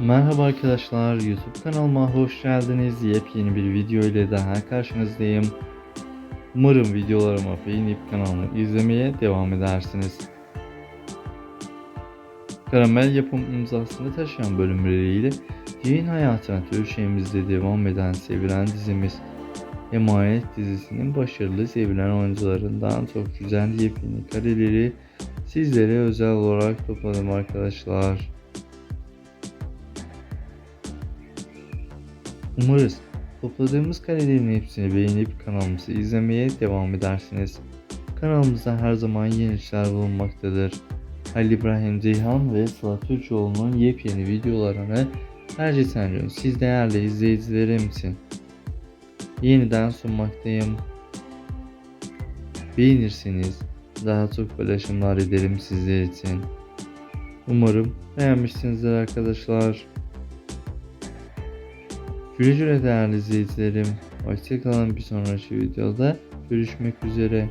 Merhaba arkadaşlar, YouTube kanalıma hoş geldiniz. Yepyeni bir video ile daha karşınızdayım. Umarım videolarımı beğenip kanalımı izlemeye devam edersiniz. Karamel yapım imzasını taşıyan bölümleriyle yayın hayatına Türkçemizde devam eden sevilen dizimiz Emanet dizisinin başarılı sevilen oyuncularından çok güzel yepyeni kareleri sizlere özel olarak topladım arkadaşlar. Umarız topladığımız karelerin hepsini beğenip kanalımızı izlemeye devam edersiniz. Kanalımızda her zaman yeni işler bulunmaktadır. Halil İbrahim Ceyhan ve Sıla Türkoğlu'nun yepyeni videolarını her geçen siz değerli izleyicilerim için yeniden sunmaktayım. Beğenirseniz daha çok paylaşımlar ederim sizler için. Umarım beğenmişsinizdir arkadaşlar. Güle güle değerli izleyicilerim. Hoşçakalın bir sonraki videoda görüşmek üzere.